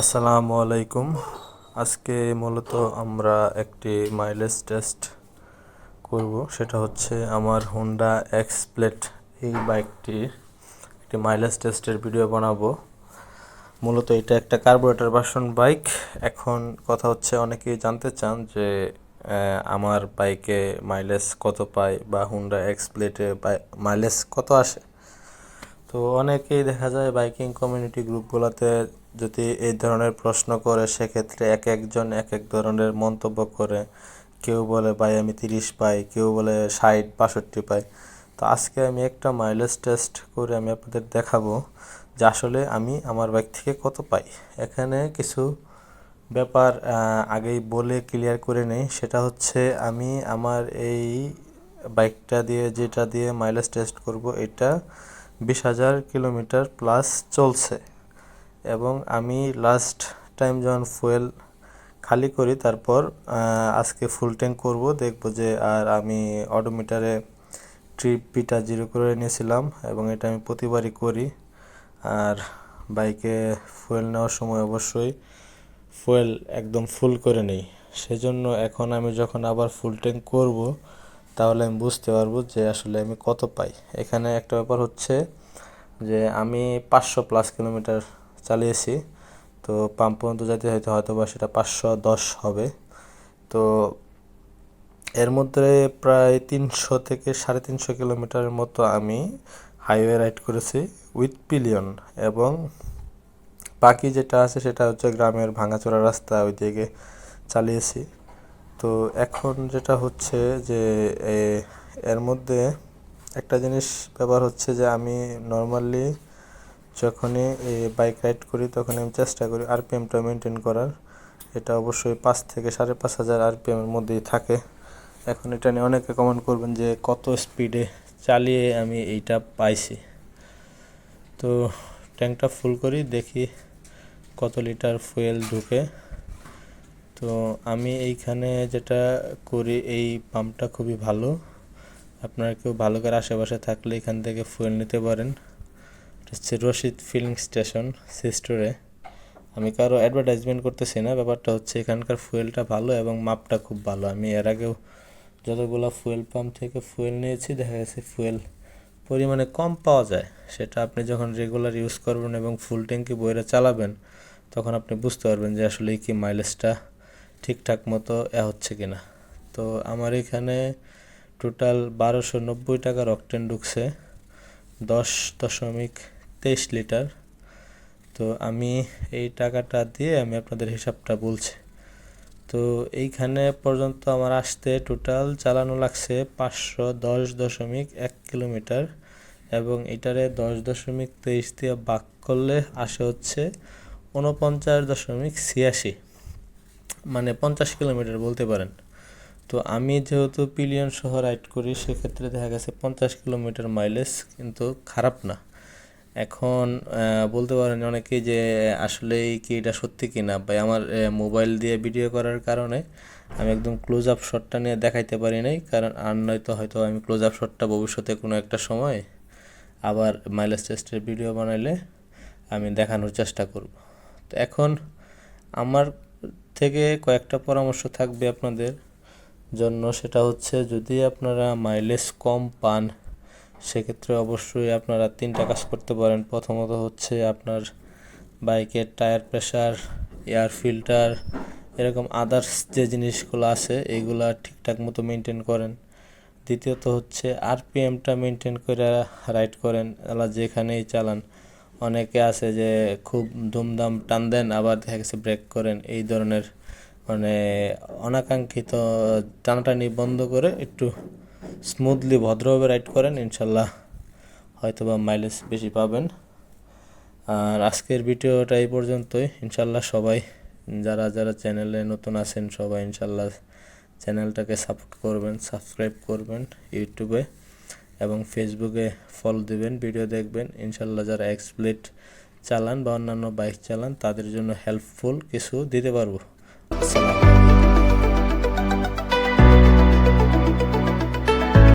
আসসালামু আলাইকুম। আজকে মূলত আমরা একটি মাইলেজ টেস্ট করব। সেটা হচ্ছে আমার হুন্ডা এক্স প্লেট এই বাইকটির একটি মাইলেজ টেস্টের ভিডিও বানাবো। মূলত এটা একটা কার্বোরেটর ভার্সন বাইক এখন কথা হচ্ছে অনেকেই জানতে চান যে আমার বাইকে মাইলেজ কত পায় বা হুন্ডা এক্স প্লেটে মাইলেজ কত আসে? তো অনেকেই দেখা যায় বাইকিং কমিউনিটি গ্রুপগুলোতে যদি এই ধরনের প্রশ্ন করে, সেক্ষেত্রে এক একজন এক এক ধরনের মন্তব্য করে। কেউ বলে, ভাই, আমি তিরিশ পাই। কেউ বলে, ষাট, বাষট্টি পাই। তো আজকে আমি একটা মাইলেজ টেস্ট করে আমি আপনাদের দেখাবো যে আসলে আমি আমার বাইক থেকে কত পাই। এখানে কিছু ব্যাপার আগেই বলে ক্লিয়ার করে নেই। সেটা হচ্ছে আমি আমার এই বাইকটা দিয়ে, যেটা দিয়ে মাইলেজ টেস্ট করব, এটা বিশ হাজার কিলোমিটার প্লাস চলছে। এবং আমি লাস্ট টাইম যখন ফুয়েল খালি করি, তারপর আজকে ফুল ট্যাঙ্ক করব। দেখব যে, আর আমি অডোমিটারে ট্রিপ পিটা জিরো করে নিয়েছিলাম এবং এটা আমি প্রতিবারই করি। আর বাইকে ফুয়েল নেওয়ার সময় অবশ্যই ফুয়েল একদম ফুল করে নেই। সেজন্য এখন আমি যখন আবার ফুল ট্যাঙ্ক করব তাহলে আমি বুঝতে পারব যে আসলে আমি কত পাই। এখানে একটা ব্যাপার হচ্ছে যে আমি পাঁচশো প্লাস কিলোমিটার চালিয়েছি। তো পাম্প পর্যন্ত যেতে হয়তো হয়তো বা সেটা পাঁচশো দশ হবে। তো এর মধ্যে প্রায় তিনশো থেকে সাড়ে তিনশো কিলোমিটারের মতো আমি হাইওয়ে রাইড করেছি উইথ পিলিয়ন এবং বাকি যেটা আছে সেটা হচ্ছে গ্রামের ভাঙাচোরা রাস্তা ওই দিকে চালিয়েছি। তো এখন যেটা হচ্ছে যে এর মধ্যে একটা জিনিস ব্যাপার হচ্ছে যে, আমি নর্মালি যখনই বাইক রাইড করি তখন আমি চেষ্টা করি আরপিএমটা মেনটেন করার। এটা অবশ্যই পাঁচ থেকে সাড়ে পাঁচ হাজার আরপিএমের মধ্যেই থাকে। এখন এটা নিয়ে অনেকে কমেন্ট করবেন যে, কত স্পিডে চালিয়ে আমি এইটা পাইছি। তো ট্যাঙ্কটা ফুল করি, দেখি কত লিটার ফুয়েল ঢুকে। তো আমি এইখানে যেটা করি, এই পাম্পটা খুবই ভালো। আপনারা কেউ ভালো করে আশেপাশে থাকলে এখান থেকে ফুয়েল নিতে পারেন। এটা হচ্ছে রশিদ ফিলিং স্টেশন সিস্টোরে আমি কারও অ্যাডভার্টাইজমেন্ট করতেছি না, ব্যাপারটা হচ্ছে এখানকার ফুয়েলটা ভালো এবং মাপটা খুব ভালো। আমি এর আগেও যতগুলো ফুয়েল পাম্প থেকে ফুয়েল নিয়েছি, দেখা গেছে ফুয়েল পরিমাণে কম পাওয়া যায়। সেটা আপনি যখন রেগুলার ইউজ করবেন এবং ফুল ট্যাঙ্কি বইরা চালাবেন, তখন আপনি বুঝতে পারবেন যে আসলে কি মাইলেজটা ঠিকঠাক মতো এ হচ্ছে কিনা। তো আমার এখানে টোটাল বারোশো নব্বই টাকার অকটেন ঢুকছে, দশ দশমিক তেইশ লিটার। তো আমি এই টাকাটা দিয়ে আমি আপনাদের হিসাবটা বলছি। তো এইখানে পর্যন্ত আমার আসতে টোটাল চালানো লাগছে পাঁচশো দশ দশমিক এক কিলোমিটার এবং এটারে দশ দশমিক তেইশ দিয়ে বাক করলে আসে হচ্ছে উনপঞ্চাশ দশমিক ছিয়াশি। মানে পঞ্চাশ কিলোমিটার বলতে পারেন। তো আমি যেহেতু পিলিয়ন সহ রাইড করি, সেক্ষেত্রে দেখা গেছে পঞ্চাশ কিলোমিটার মাইলেজ কিন্তু খারাপ না। এখন বলতে পারেন অনেকেই যে আসলেই কি এটা সত্যি কি না ভাই, আমার মোবাইল দিয়ে ভিডিও করার কারণে আমি একদম ক্লোজ আপ শটটা নিয়ে দেখাইতে পারি নাই। কারণ আর নয়তো হয়তো আমি ক্লোজ আপ শটটা ভবিষ্যতে কোনো একটা সময় আবার মাইলেজ টেস্টের ভিডিও বানাইলে আমি দেখানোর চেষ্টা করব। তো এখন আমার থেকে কয়েকটা পরামর্শ থাকবে আপনাদের জন্য। সেটা হচ্ছে, যদি আপনারা মাইলেজ কম পান, সেক্ষেত্রে অবশ্যই আপনারা তিনটা কাজ করতে পারেন। প্রথমত হচ্ছে আপনার বাইকের টায়ার প্রেশার এয়ার ফিল্টার এরকম আদার্স যে জিনিসগুলো আছে এইগুলা ঠিকঠাক মতো মেনটেন করেন। দ্বিতীয়ত হচ্ছে আরপিএমটা মেনটেন করে রাইড করেন যেখানেই চালান। অনেকে আছে যে খুব ধুমধাম টান দেন আবার দেখা গেছে ব্রেক করেন। এই ধরনের মানে অনাকাঙ্ক্ষিত টানাটানি বন্ধ করে একটু স্মুথলি ভদ্রভাবে রাইড করেন, ইনশাল্লাহ হয়তোবা মাইলেজ বেশি পাবেন। আর আজকের ভিডিওটা এই পর্যন্তই। ইনশাল্লাহ সবাই, যারা যারা চ্যানেলে নতুন আছেন, সবাই ইনশাল্লাহ চ্যানেলটাকে সাপোর্ট করবেন সাবস্ক্রাইব করবেন, ইউটিউবে। এবং ফেসবুকে ফলো দেবেন ভিডিও দেখবেন। ইনশাল্লাহ যারা এক্সপ্লেট চালান বা অন্যান্য বাইক চালান, তাদের জন্য হেল্পফুল কিছু দিতে পারব। আসসালামু